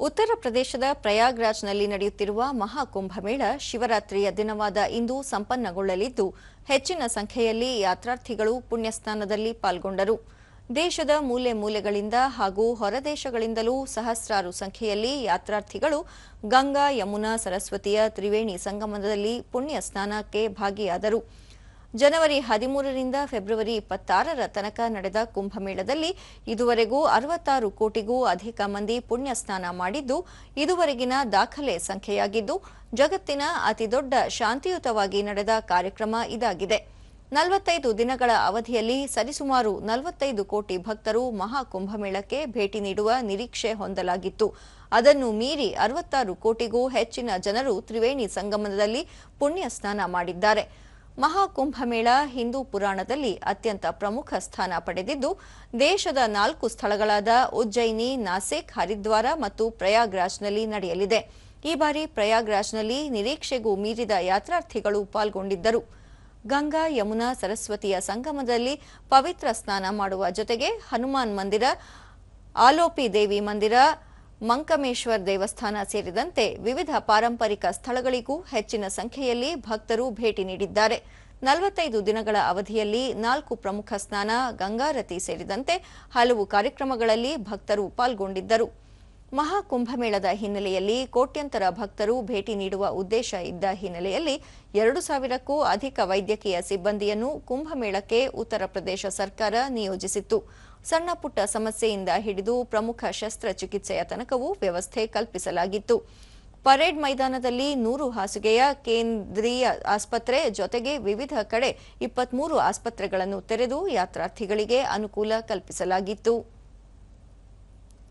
ಉತ್ತರ ಪ್ರದೇಶದ ಪ್ರಯಾಗ್ರಾಜ್ನಲ್ಲಿ ನಡೆಯುತ್ತಿರುವ ಮಹಾಕುಂಭಮೇಳ ಶಿವರಾತ್ರಿಯ ದಿನವಾದ ಇಂದು ಸಂಪನ್ನಗೊಳ್ಳಲಿದ್ದು, ಹೆಚ್ಚಿನ ಸಂಖ್ಯೆಯಲ್ಲಿ ಯಾತ್ರಾರ್ಥಿಗಳು ಪುಣ್ಯಸ್ನಾನದಲ್ಲಿ ಪಾಲ್ಗೊಂಡರು. ದೇಶದ ಮೂಲೆ ಮೂಲೆಗಳಿಂದ ಹಾಗೂ ಹೊರದೇಶಗಳಿಂದಲೂ ಸಹಸ್ರಾರು ಸಂಖ್ಯೆಯಲ್ಲಿ ಯಾತ್ರಾರ್ಥಿಗಳು ಗಂಗಾ, ಯಮುನಾ, ಸರಸ್ವತಿಯ, ತ್ರಿವೇಣಿ ಸಂಗಮದಲ್ಲಿ ಪುಣ್ಯ ಸ್ನಾನಕ್ಕೆ ಭಾಗಿಯಾದರು. ಜನವರಿ ಹದಿಮೂರರಿಂದ ಫೆಬ್ರವರಿ ಇಪ್ಪತ್ತಾರರ ತನಕ ನಡೆದ ಕುಂಭಮೇಳದಲ್ಲಿ ಇದುವರೆಗೂ ಅರವತ್ತಾರು ಕೋಟಿಗೂ ಅಧಿಕ ಮಂದಿ ಪುಣ್ಯ ಸ್ನಾನ ಮಾಡಿದ್ದು, ಇದುವರೆಗಿನ ದಾಖಲೆ ಸಂಖ್ಯೆಯಾಗಿದ್ದು, ಜಗತ್ತಿನ ಅತಿದೊಡ್ಡ ಶಾಂತಿಯುತವಾಗಿ ನಡೆದ ಕಾರ್ಯಕ್ರಮ ಇದಾಗಿದೆ. ನಲವತ್ತೈದು ದಿನಗಳ ಅವಧಿಯಲ್ಲಿ ಸರಿಸುಮಾರು ನಲವತ್ತೈದು ಕೋಟಿ ಭಕ್ತರು ಮಹಾಕುಂಭಮೇಳಕ್ಕೆ ಭೇಟಿ ನೀಡುವ ನಿರೀಕ್ಷೆ ಹೊಂದಲಾಗಿತ್ತು. ಅದನ್ನು ಮೀರಿ ಅರವತ್ತಾರು ಕೋಟಿಗೂ ಹೆಚ್ಚಿನ ಜನರು ತ್ರಿವೇಣಿ ಸಂಗಮದಲ್ಲಿ ಪುಣ್ಯ ಸ್ನಾನ ಮಾಡಿದ್ದಾರೆ. ಮಹಾಕುಂಭಮೇಳ ಹಿಂದೂ ಪುರಾಣದಲ್ಲಿ ಅತ್ಯಂತ ಪ್ರಮುಖ ಸ್ಥಾನ ಪಡೆದಿದ್ದು, ದೇಶದ ನಾಲ್ಕು ಸ್ಥಳಗಳಾದ ಉಜ್ಜಯಿನಿ, ನಾಸಿಕ್, ಹರಿದ್ವಾರ ಮತ್ತು ಪ್ರಯಾಗ್ರಾಜ್ನಲ್ಲಿ ನಡೆಯಲಿದೆ. ಈ ಬಾರಿ ಪ್ರಯಾಗ್ರಾಜ್ನಲ್ಲಿ ನಿರೀಕ್ಷೆಗೂ ಮೀರಿದ ಯಾತ್ರಾರ್ಥಿಗಳು ಪಾಲ್ಗೊಂಡಿದ್ದರು. ಗಂಗಾ, ಯಮುನಾ, ಸರಸ್ವತಿಯ ಸಂಗಮದಲ್ಲಿ ಪವಿತ್ರ ಸ್ನಾನ ಮಾಡುವ ಜೊತೆಗೆ ಹನುಮಾನ್ ಮಂದಿರ, ಆಲೋಪಿ ದೇವಿ ಮಂದಿರ ಮಂಕಮೇಶ್ವರ್ ದೇವಸ್ಥಾನ ಸೇರಿದಂತೆ ವಿವಿಧ ಪಾರಂಪರಿಕ ಸ್ಥಳಗಳಿಗೂ ಹೆಚ್ಚಿನ ಸಂಖ್ಯೆಯಲ್ಲಿ ಭಕ್ತರು ಭೇಟಿ ನೀಡಿದ್ದಾರೆ. ನಲವತ್ತೈದು ದಿನಗಳ ಅವಧಿಯಲ್ಲಿ ನಾಲ್ಕು ಪ್ರಮುಖ ಸ್ನಾನ, ಗಂಗಾರತಿ ಸೇರಿದಂತೆ ಹಲವು ಕಾರ್ಯಕ್ರಮಗಳಲ್ಲಿ ಭಕ್ತರು ಪಾಲ್ಗೊಂಡಿದ್ದರು. ಮಹಾಕುಂಭಮೇಳದ ಹಿನ್ನೆಲೆಯಲ್ಲಿ ಕೋಟ್ಯಂತರ ಭಕ್ತರು ಭೇಟಿ ನೀಡುವ ಉದ್ದೇಶ ಇದ್ದ ಹಿನ್ನೆಲೆಯಲ್ಲಿ ಎರಡು ಸಾವಿರಕ್ಕೂ ಅಧಿಕ ವೈದ್ಯಕೀಯ ಸಿಬ್ಬಂದಿಯನ್ನು ಕುಂಭಮೇಳಕ್ಕೆ ಉತ್ತರ ಪ್ರದೇಶ ಸರ್ಕಾರ ನಿಯೋಜಿಸಿತ್ತು. ಸಣ್ಣ ಪುಟ್ಟ ಸಮಸ್ಯೆಯಿಂದ ಹಿಡಿದು ಪ್ರಮುಖ ಶಸ್ತ್ರಚಿಕಿತ್ಸೆಯ ತನಕವೂ ವ್ಯವಸ್ಥೆ ಕಲ್ಪಿಸಲಾಗಿತ್ತು. ಪರೇಡ್ ಮೈದಾನದಲ್ಲಿ ನೂರು ಹಾಸಿಗೆಯ ಕೇಂದ್ರೀಯ ಆಸ್ಪತ್ರೆ ಜೊತೆಗೆ ವಿವಿಧ ಕಡೆ ಇಪ್ಪತ್ಮೂರು ಆಸ್ಪತ್ರೆಗಳನ್ನು ತೆರೆದು ಯಾತ್ರಾರ್ಥಿಗಳಿಗೆ ಅನುಕೂಲ ಕಲ್ಪಿಸಲಾಗಿತ್ತು.